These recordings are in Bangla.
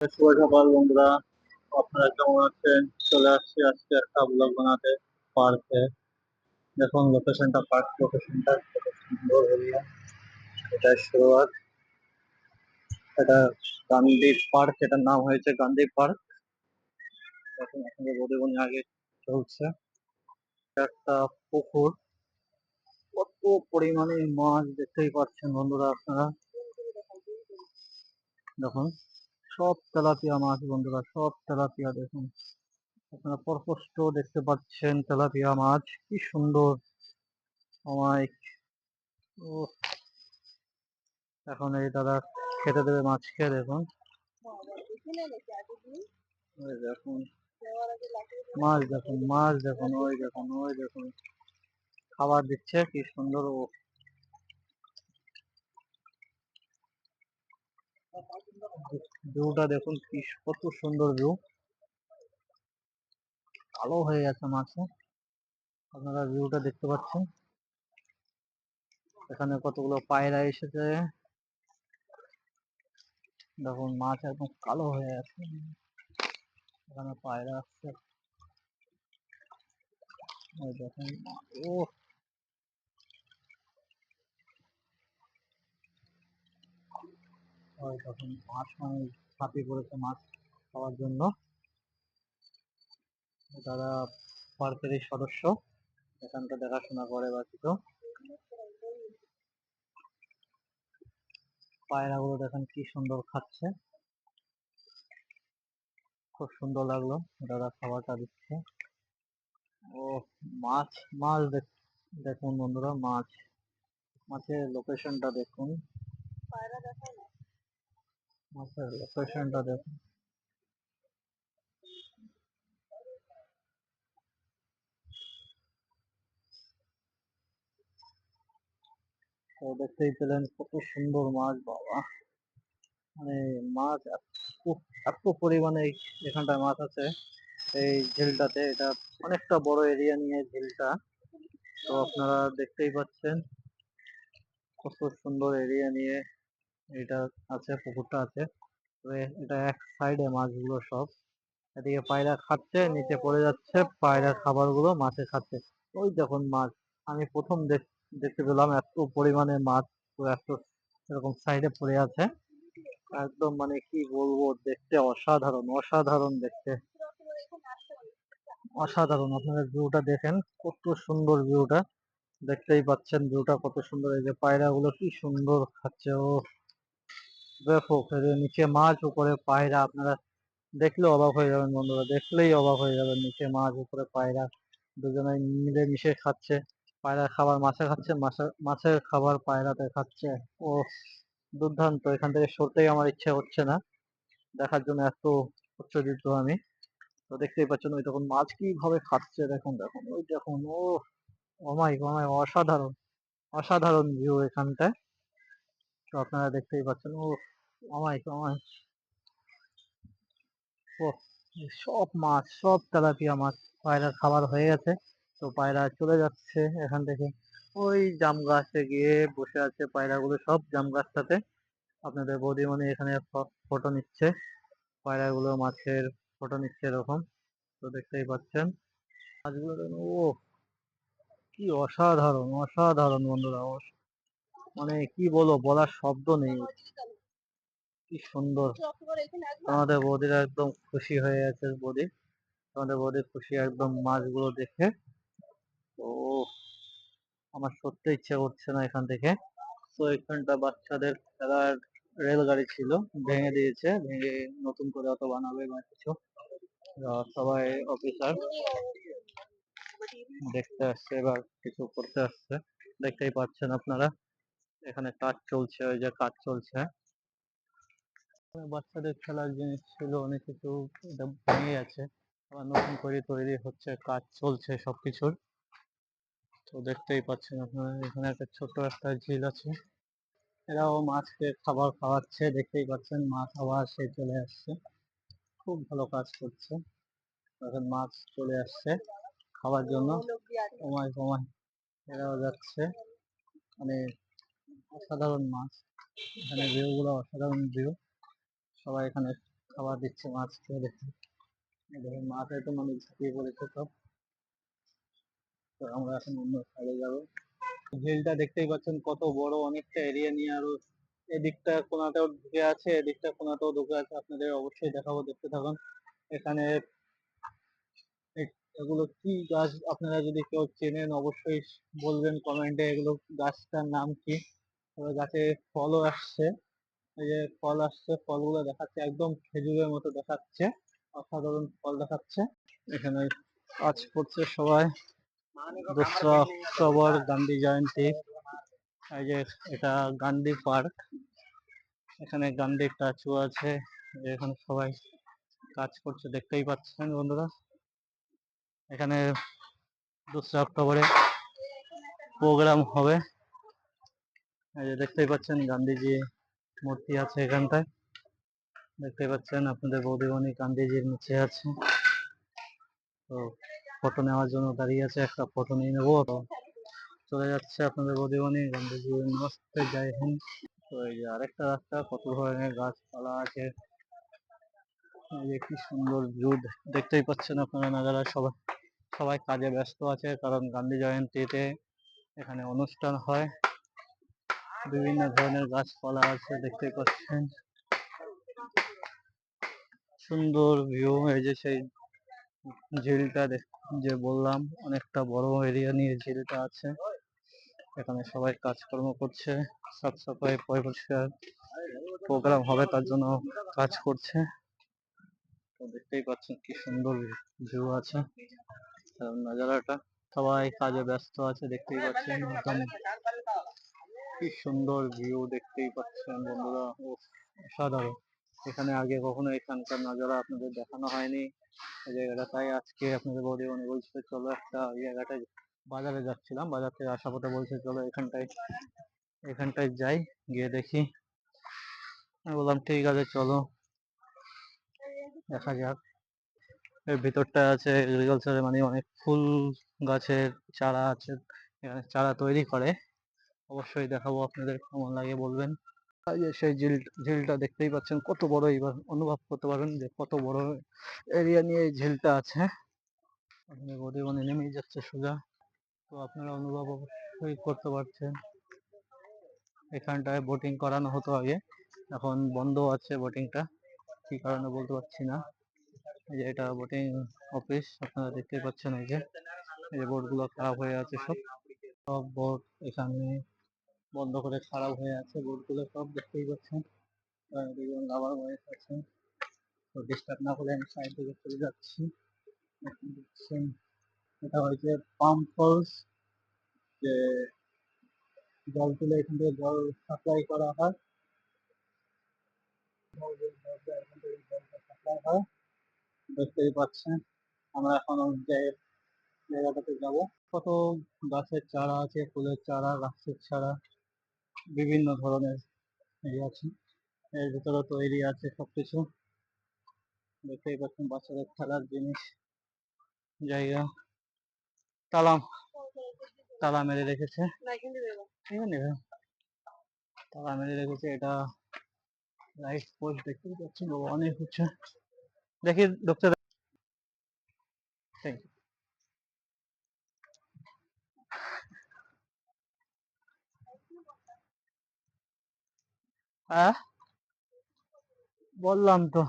শুভ সকাল বন্ধুরা, আপনারা কেমন আছেন? চলে আসছি আজকে একটা ব্লগ বানাতে পার্কে দেখুন লোকেশনটা পার্ক লোকেশনটা কত সুন্দর এরিয়া এটা শুরুয়াত। এটা গান্ধী পার্ক এটার নাম হয়েছে গান্ধী পার্ক দেখুন আপনাদের বোধে আগে চলছে। একটা পুকুর। কত পরিমাণে মাছ দেখতেই পাচ্ছেন বন্ধুরা আপনারা। দেখুন সব তেলাপিয়া মাছ বন্ধুরা, সব তেলাপিয়া দেখুন। আপনারা পরপষ্ট দেখতে পাচ্ছেন তেলাপিয়া মাছ, কি সুন্দর। ও এখন এই দাদা খেতে দেবে মাছ দেখুন। দেখুন। মাছ দেখুন মাছ দেখুন, ওই দেখুন ওই দেখুন। খাবার দিচ্ছে, কি সুন্দর ও। ভিউটা দেখুন, কি কত সুন্দর ভিউ। কালো হয়ে গেছে মাছে আপনারা ভিউটা দেখতে পাচ্ছেন। এখানে কতগুলো পায়রা এসেছে। দেখুন, মাছ একদম কালো হয়ে গেছে এখানে পায়রা আসছে। দেখুন ও ওই দেখুন মাছ মানে ছাপি পড়েছে মাছ খাওয়ার জন্য। তারা পার্কেরই সদস্য এখানটা দেখাশোনা করে বা কিছু পায়রাগুলো দেখেন কি সুন্দর খাচ্ছে। খুব সুন্দর লাগল, দাদা খাবারটা দিচ্ছে। ও, মাছ মাছ দেখ- দেখুন বন্ধুরা, মাছ। মাছের লোকেশনটা দেখুন। দেখুন তো দেখতেই পেলেন কত সুন্দর মাছ, বাবা। মানে মাছ এত- পরিমাণে এখানটায় মাছ আছে। এই ঝিলটাতে এটা অনেকটা বড় এরিয়া নিয়ে ঝিলটা। তো আপনারা দেখতেই পাচ্ছেন কত সুন্দর এরিয়া নিয়ে এটা আছে, পুকুরটা আছে। এটা এক সাইডে মাছগুলো সব। এদিকে পায়রা খাচ্ছে, নিচে পড়ে যাচ্ছে পায়রার খাবারগুলো মাছে খাচ্ছে। ওই দেখুন মাছ। আমি প্রথম দেখ- দেখতে পেলাম এত পরিমাণে মাছ এত এরকম সাইডে পড়ে আছে। একদম মানে কি বলব, দেখতে অসাধারণ অসাধারণ দেখতে। অসাধারণ, আপনারা ভিউটা দেখেন, কত সুন্দর ভিউটা দেখতেই পাচ্ছেন ভিউটা কত সুন্দর। এই যে পায়রা গুলো কি সুন্দর খাচ্ছে ও এর নিচে মাছ উপরে পায়রা, আপনারা দেখলে অবাক হয়ে যাবেন বন্ধুরা, দেখলেই অবাক হয়ে যাবেন নিচে মাছ উপরে পায়রা। দুজনে মিলে মিশে খাচ্ছে, পায়রা খাবার মাছে খাচ্ছে, মাছে- মাছের খাবার পায়রাতে খাচ্ছে। ও, দুর্দান্ত, এখান থেকে সরতেই আমার ইচ্ছে হচ্ছে না। দেখার জন্য এত উচ্ছ্বসিত আমি। তো দেখতেই পাচ্ছেন ওই তখন মাছ কীভাবে খাচ্ছে, দেখুন দেখুন, ওই দেখুন, ও অমাই অমাই অসাধারণ অসাধারণ ভিউ এখানটায়। তো আপনারা দেখতেই পাচ্ছেন। ও অমাই অমাই ও সব মাছ, সব তেলাপিয়া মাছ। পায়রার খাবার হয়ে গেছে। তো পায়রা চলে যাচ্ছে এখান থেকে। ওই জাম গাছে গিয়ে বসে আছে পায়রাগুলো সব জাম গাছটাতে। আপনাদের বৌদিমণি এখানে ফটো নিচ্ছে। পায়রাগুলো মাছের ফটো নিচ্ছে এরকম। তো দেখতেই পাচ্ছেন। মাছগুলো ও কি অসাধারণ অসাধারণ বন্ধুরা মানে কি বলব বলার শব্দ নেই। কি সুন্দর। আমাদের বৌদিরা একদম খুশি হয়ে গেছে বৌদি। আমাদের বৌদি খুশি একদম মাছগুলো দেখে। তো আমার সত্যি ইচ্ছে করছে না এখান থেকে। তো এখানটা বাচ্চাদের খেলার রেলগাড়ি ছিল ভেঙে দিয়েছে ভেঙে নতুন করে অত বানাবে বা কিছু। সবাই অফিসার দেখতে আসছে এবার কিছু করতে আসছে। দেখতেই পাচ্ছেন আপনারা। এখানে কাজ চলছে, ওই যে কাজ চলছে। বাচ্চাদের খেলার জিনিস ছিল, অনেক কিছু ভেঙে গেছে। আবার নতুন করে তৈরি হচ্ছে, কাজ চলছে সবকিছুর। তো দেখতেই পাচ্ছেন আপনারা, এখানে একটা ছোট একটা ঝিল আছে। এরাও মাছকে খাবার খাওয়াচ্ছে, দেখতেই পাচ্ছেন মাছ আবার সে চলে আসছে। খুব ভালো কাজ করছে। এখন মাছ চলে আসছে খাওয়ার জন্য। কমায় কমায় এরাও যাচ্ছে। মানে অসাধারণ মাছ। এখানে ভিউ গুলো অসাধারণ ভিউ সবাই এখানে খাবার দিচ্ছে, মাছ খেয়ে এই দেখুন, মাছ একদম মানে ঝাঁপিয়ে পড়েছে সব। তো আমরা এখন অন্য সাইডে যাব। ঝিলটা দেখতেই পাচ্ছেন কত বড়, অনেকটা এরিয়া নিয়ে আরও এদিকটা কোনাটাও ঢুকে আছে, এদিকটা কোনাটাও ঢুকে আছে। আপনাদের অবশ্যই দেখাবো, দেখতে থাকুন। এখানে এগুলো কি গাছ? আপনারা যদি কেউ চেনেন, অবশ্যই বলবেন কমেন্টে এগুলো গাছটার নাম কি? গাছে ফলও আসছে, এই যে ফল আসছে, ফলগুলো দেখাচ্ছে, একদম খেজুরের মতো দেখাচ্ছে, অসাধারণ ফল দেখাচ্ছে। এখানে কাজ করছে সবাই। দোসরা অক্টোবর গান্ধী জয়ন্তী। এই যে এটা গান্ধী পার্ক। এখানে গান্ধী স্ট্যাচু আছে। এখানে সবাই কাজ করছে, দেখতেই পাচ্ছেন বন্ধুরা। এখানে দোসরা অক্টোবরে প্রোগ্রাম হবে। এই দেখতেই পাচ্ছেন গান্ধীজি মূর্তি আছে এখানটায়। দেখতেই পাচ্ছেন আপনাদের বৌদিমণি গান্ধীজির নিচে আছে। তো ফটো নেওয়ার জন্য দাঁড়িয়ে আছে, একটা ফটো নিয়ে নেব। চলে যাচ্ছে আপনাদের বৌদিমণি গান্ধীজি, নমস্তে, জয় হিন্দ। তো এই যে আরেকটা রাস্তা, কত ধরনের গাছপালা আছে। কি সুন্দর ভিউ দেখতেই পাচ্ছেন আপনারা নাজারা সবাই। সবাই কাজে ব্যস্ত আছে, কারণ গান্ধী জয়ন্তীতে এখানে অনুষ্ঠান হয়। বিভিন্ন ধরনের গাছপালা আছে দেখতেই পাচ্ছেন। সুন্দর ভিউ এই যে সেই ঝিলটা যে বললাম, অনেকটা বড় এরিয়া নিয়ে ঝিলটা আছে। এখানে সবাই কাজকর্ম করছে সাফ সাফাই পরিষ্কার প্রোগ্রাম হবে, তার জন্য কাজ করছে। তো দেখতেই পাচ্ছেন কি সুন্দর ভিউ আছে নাজারাটা। সবাই কাজে ব্যস্ত আছে, দেখতেই পাচ্ছেন, একদম কি সুন্দর ভিউ দেখতেই পাচ্ছেন বন্ধুরা। অসাধারণ। এখানে আগে কখনো এখানকার নজারা আপনাদের দেখানো হয়নি। জায়গাটা তাই আজকে আপনাদের বৌদি উনি বলছে, চলো একটা জায়গাটায় বাজারে যাচ্ছিলাম। বাজার থেকে আসা পথে বলছে, চলো এখানটায় এখানটায় যাই, গিয়ে দেখি। বললাম, ঠিক আছে, চলো। দেখা যাক। এর ভিতরটা আছে এগ্রিকালচারের মানে অনেক ফুল গাছের চারা আছে, এখানে চারা তৈরি করে। অবশ্যই দেখাবো আপনাদের কেমন লাগে বলবেন। সেই ঝিল, ঝিলটা দেখতেই পাচ্ছেন কত বড় এবার অনুভব করতে পারবেন যে কত বড় এরিয়া নিয়ে এই ঝিলটা আছে আপনি বডি মানে নেমেই যাচ্ছে সোজা। তো আপনারা অনুভব অবশ্যই করতে পারছেন। এখানটায় বোটিং করানো হতো আগে, এখন বন্ধ আছে বোটিংটা কি কারণে বলতে পারছি না। এই যে এটা বোটিং অফিস আপনারা দেখতেই পাচ্ছেন এই যে এই যে বোটগুলো খারাপ হয়ে আছে সব। সব বোট এখানে বন্ধ করে খারাপ হয়ে আছে বোটগুলো সব দেখতেই পাচ্ছেন। দুজন লাভার বয়স আছে তো ডিস্টার্ব না করে আমি সাইড থেকে চলে যাচ্ছি। দেখছেন, এটা হয়েছে পাম্প ফলস যে জল তুলে এখান থেকে জল সাপ্লাই করা হয়। হয়। দেখতেই পাচ্ছেন, আমরা এখন জায়গাটাতে যাব, কত গাছের চারা আছে, ফুলের চারা, গাছের চারা। বিভিন্ন ধরনের এই আছে। এর ভিতরে তৈরি আছে সবকিছু। দেখতেই পাচ্ছেন বাচ্চাদের খেলার জিনিস। জায়গা তালা তালা মেরে রেখেছে। তালা মেরে রেখেছে, এটা লাইট পোস্ট দেখতেই পাচ্ছেন। অনেক উঁচু দেখি ডক্টর থ্যাংক ইউ হ্যাঁ? বললাম তো।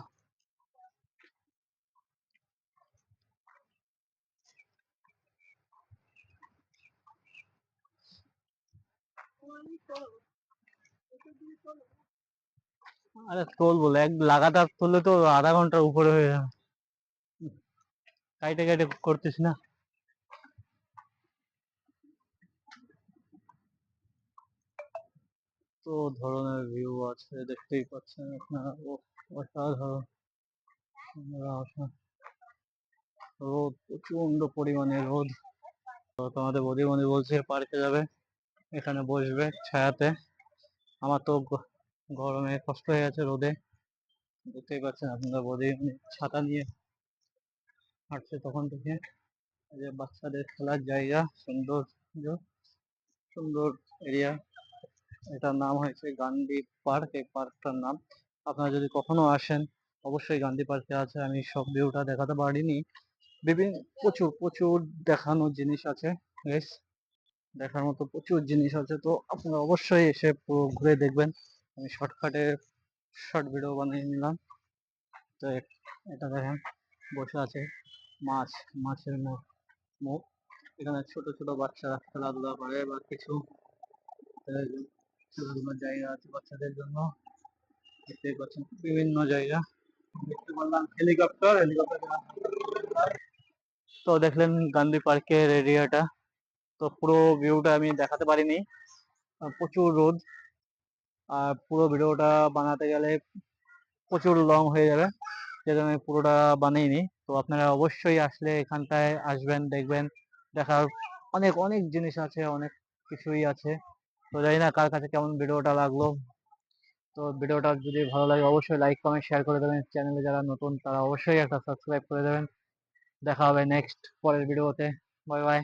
আরে তোলবো এক লাগাতার তুললে তো আধা ঘণ্টার উপরে হয়ে যাবে। কাইটে কাইটে করতিস না। ধরনের ভিউ আছে দেখতেই পাচ্ছেন আপনারা। অসাধারণ। রোদ প্রচণ্ড পরিমাণে রোদ। তো তোমাদের বৌদিমণি বলছে পার্কে যাবে, এখানে বসবে ছায়াতে। আমার তো গরমে কষ্ট হয়ে গেছে রোদে। দেখতেই পাচ্ছেন আপনারা বৌদিমণি ছাতা নিয়ে হাঁটছে তখন থেকে। যে বাচ্চাদের খেলার জায়গা সুন্দর সুন্দর এরিয়া এটার নাম হয়েছে গান্ধী পার্ক, এই পার্কটার নাম। আপনারা যদি কখনো আসেন, অবশ্যই গান্ধী পার্কে আছে। আমি সব ভিউটা দেখাতে পারিনি। বিভিন্ন, প্রচুর প্রচুর দেখানোর জিনিস আছে, বেশ। দেখার মতো প্রচুর জিনিস আছে। তো আপনারা অবশ্যই এসে পুরো ঘুরে দেখবেন। আমি শর্টকাটে শর্ট ভিডিও বানিয়ে নিলাম। তো এটা দেখেন, বসে আছে মাছ, মাছের মুখ মুখ এখানে ছোট ছোট বাচ্চারা খেলাধুলা করে বা কিছু। জায়গা আছে বাচ্চাদের জন্য। বিভিন্ন জায়গা। দেখতে পারলাম হেলিকপ্টার হেলিকপ্টার তো দেখলেন গান্ধী পার্কের এরিয়াটা তো পুরো ভিউটা আমি দেখাতে পারিনি। প্রচুর রোদ। আর পুরো ভিডিওটা বানাতে গেলে প্রচুর লং হয়ে যাবে। সেজন্য আমি পুরোটা বানাইনি তো আপনারা অবশ্যই আসলে এখানটায় আসবেন, দেখবেন, দেখার অনেক অনেক জিনিস আছে, অনেক কিছুই আছে। তো জানি না কার কাছে কেমন ভিডিওটা লাগল। তো ভিডিওটা যদি ভালো লাগে অবশ্যই লাইক কমেন্ট শেয়ার করে দেবেন। চ্যানেলে যারা নতুন তারা অবশ্যই একটা সাবস্ক্রাইব করে দেবেন। দেখা হবে নেক্সট পরের ভিডিওতে বাই বাই